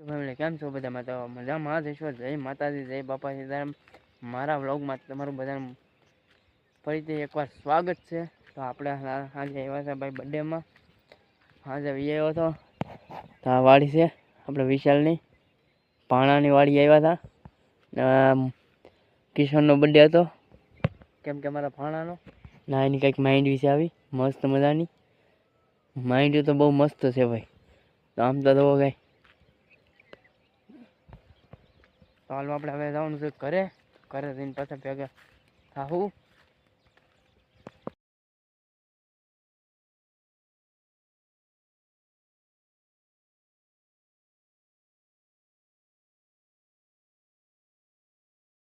કેમ છો બધા? તો મજામાં જઈશું જય માતાજી, જય બાપા સીતારામ મારા વ્લોગમાં તમારું બધાનું ફરીથી એકવાર સ્વાગત છે. તો આપણે આજે આવ્યા હતા ભાઈ બર્થડેમાં. આજે વી આવ્યો હતો તો વાડી છે, આપણે વિશાલની. પાણાની વાડી આવ્યા હતા. ને કિશોરનો બર્થડે હતો. કેમ કે મારા ભાણાનો ના એની કંઈક માઇન્ડ વિશે આવી. મસ્ત મજાની. માઇન્ડ તો બહુ મસ્ત છે ભાઈ. તો આમ તો કાંઈ તો હાલમાં આપણે હવે જવાનું છે ઘરે. ઘરે જઈને પાછા ભેગા થાવું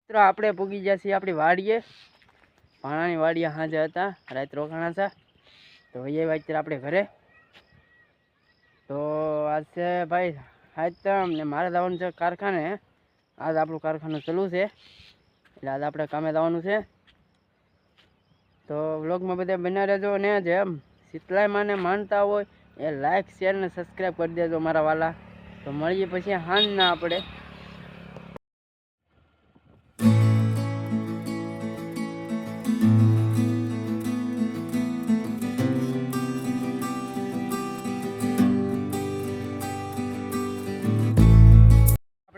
આપણે પૂગી ગયા છીએ આપણી વાડીએ. ભાણાની વાડીએ હાજર હતા, રાત રોકાણા છે. તો એ અત્યારે આપણે ઘરે. તો આજે ભાઈ, આજ તો મારે જવાનું છે કારખાને. આજ આપણું કારખાનું ચાલુ છે. એટલે આજ આપણે કામે જવાનું છે. તો વ્લોગમાં બધા બના રહેજો ને જેમ શીતલાઈ માને માનતા હોય એ લાઈક શેર ને સબસ્ક્રાઈબ કરી દેજો મારા વાલા. તો મળીએ પછી હાન ના આપણે.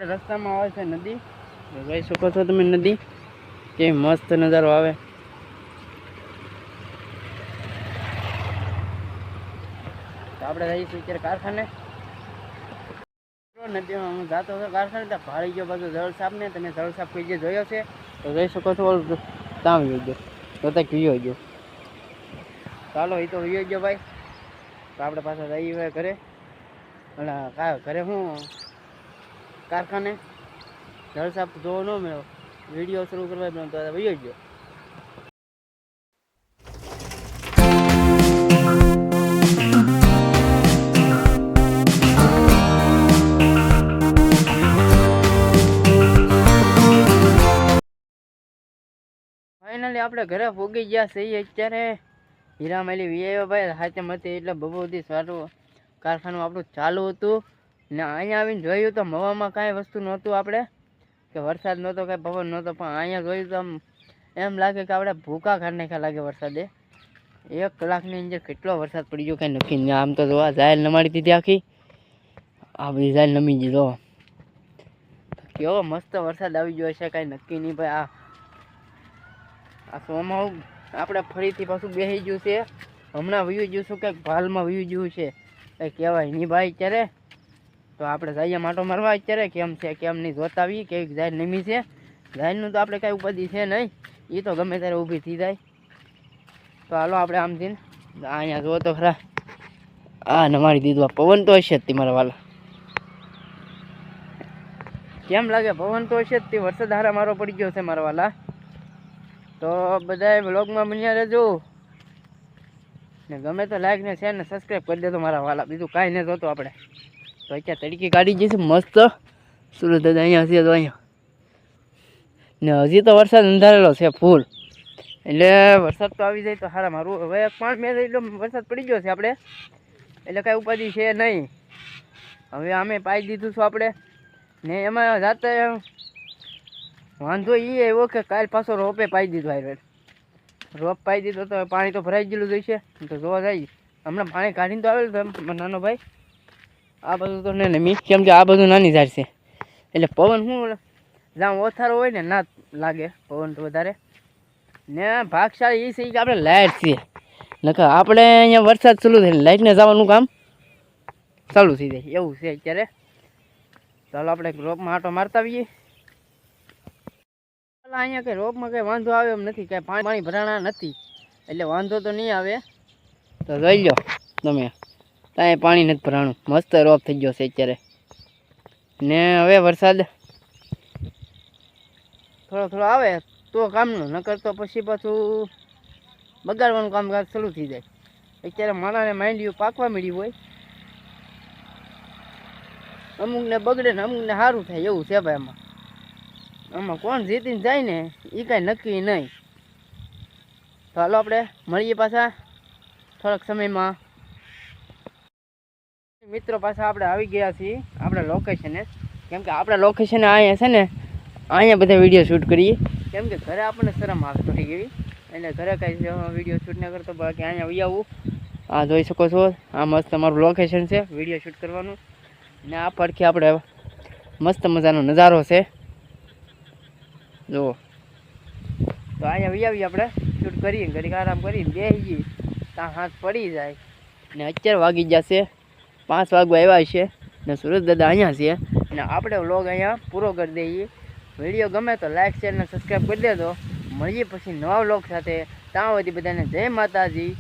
રસ્તામાં આવે છે નદી. જોઈ શકો છો તમે નદી. કે મસ્ત નજારો આવે. આપણે રહીશું અત્યારે કારખાને. નદીમાં હું જાતો હતો કારખાને, ત્યાં ભાળી ગયો બધો જળ સાપ ને, તમે જળ સાપ કોઈ જે જોયો છે, તો જોઈ શકો છો ત્યાં વયો ગયો. તો ત્યાં વિયો ગયો. ચાલો, એ તો વિયો ગયો ભાઈ. તો આપણે પાછા જઈએ ઘરે. અને ઘરે હું? કારખાને જળ સાપ જોવો ન મળ્યો વીડિયો શરૂ કરવા તો વયો ગયો. ફાઇનલી આપણે ઘરે ભોગી ગયા છીએ અત્યારે. હીરામાલી વીઆઈઓ ભાઈ, હાથે મતે એટલે બબોથી સારું કારખાનું આપણું ચાલુ હતું. ને અહીંયા આવીને જોયું તો મવામાં કાંઈ વસ્તુ નહોતું આપણે, કે વરસાદ નહોતો, કાંઈ પવન નહોતો, પણ અહીંયા જોયું તો આમ, એમ લાગે કે આપણે ભૂકા ખાઈ નાખ્યા લાગે વરસાદે. એક કલાકની અંદર કેટલો વરસાદ પડી ગયો કાંઈ નક્કી નહીં. આમ તો જોવા જાહેર નમાડી દીધી આખી. આ બધી જાહેર નમી જો. કેવો મસ્ત વરસાદ આવી ગયો છે કાંઈ નક્કી નહીં ભાઈ આ. આ સોમાં આપણે ફરીથી પાછું બેસી ગયું છે. હમણાં વયું ગયું છું કંઈક ભાલમાં વયું ગયું છે. કંઈ કહેવાય નહીં ભાઈ અત્યારે તો આપણે જઈએ માટો મારવા અત્યારે કેમ છે, કેમ નહીં જોતા આવી કેવી જાય નમી છે. જાહેરનું તો આપણે કાંઈ ઉપાધિ છે નહીં. એ તો ગમે ત્યારે ઊભી થઈ જાય. તો હાલો આપણે આમ થઈને અહીંયા જુઓ તો ખરા. આ મારી દીધું પવન તો હશે જ મારા વાલા. કેમ લાગે પવન તો હશે જ તે? વરસાદ હારા મારો પડી ગયો છે મારા વાલા. તો બધાએ બ્લોગમાં બન્યા રહેજો. ને ગમે તો લાઈક ને શેર ને સબસ્ક્રાઈબ કરી દેજો મારા વાલા. બીજું કાંઈ નહીં જોતો આપણે. તો અત્યારે તડકી કાઢી જશે મસ્ત. સુરત દાદા અહીંયા હશે તો અહીંયા. ને હજી તો વરસાદ અંધારેલો છે, ફૂલ. એટલે વરસાદ તો આવી જાય તો સારા મારું હવે પાંચ મેં એટલો વરસાદ પડી ગયો છે આપણે. એટલે કાંઈ ઉપાધિ છે નહીં. હવે અમે પાઈ દીધું છું આપણે. ને એમાં જાતે વાંધો એ એવો કે કાલ પાછો રોપે પાઈ દીધો હાઈવે રોપ પાઈ દીધો તો પાણી તો ભરાઈ ગયેલું જોઈશે તો જોવા જાય. હમણાં પાણી કાઢીને તો આવેલું તો નાનો ભાઈ. આ બધું તો નહીં નમી કેમ કે આ બધું નાની ઝાડ છે. એટલે પવન શું જ્યાં ઓથારો હોય ને, ના લાગે પવન તો વધારે. ને ભાગશાળી એ છે કે આપણે લાઇટ છીએ નકર આપણે અહીંયા વરસાદ ચાલુ થાય લાઇટને જવાનું કામ ચાલુ થઈ જાય. એવું છે અત્યારે. ચાલો આપણે રોપમાં આટો મારતા આવીએ. અહીંયા કંઈ રોપમાં કંઈ વાંધો આવે એમ નથી, કાંઈ પાણી ભરાણા નથી. એટલે વાંધો તો નહીં આવે. તો જોઈ લો તમે. ત્યાં પાણી નથી ભરાણું. મસ્ત રોપ થઈ ગયો છે અત્યારે. ને હવે વરસાદ થોડો થોડો આવે તો કામનું, નકર તો પછી પાછું બગાડવાનું કામકાજ શરૂ થઈ જાય. અત્યારે માણાને માંડ્યું પાકવા મળ્યું હોય. અમુકને બગડે ને અમુકને સારું થાય એવું છે ભાઈ એમાં આમાં કોણ જીતીને જાય ને એ કાંઈ નક્કી નહીં. તો હાલો આપણે મળીએ પાછા. થોડાક સમયમાં મિત્રો પાછા આપણે આવી ગયા છીએ, આપણા લોકેશને કેમ કે આપણા લોકેશને અહીંયા છે ને, અહીંયા બધા વીડિયો શૂટ કરીએ. કેમ કે ઘરે આપણને શરમ આવે થોડી એવી. એટલે ઘરે કાંઈ વીડિયો શૂટ ન કરતો, બાકી અહીંયા આવી આવું. આ જોઈ શકો છો, આ મસ્ત અમારું લોકેશન છે વીડિયો શૂટ કરવાનું. ને આ પડખી આપણે મસ્ત મજાનો નજારો છે. જુઓ. તો અહીંયા વી આવીએ આપણે શૂટ કરીએ ઘડીક આરામ કરીને બેસી જઈએ ત્યાં હાથ પડી જાય. ને અત્યારે વાગી જશે પાંચ વાગવા આવ્યા છે ને સુરત દાદા અહીંયા છે. ને આપણે વ્લોગ અહીંયા પૂરો કરી દઈએ. વીડિયો ગમે તો લાઈક શેર ને સબસ્ક્રાઈબ કરી દેજો. મળીએ પછી નવા વ્લોગ સાથે. ત્યાં સુધી બધાને જય માતાજી.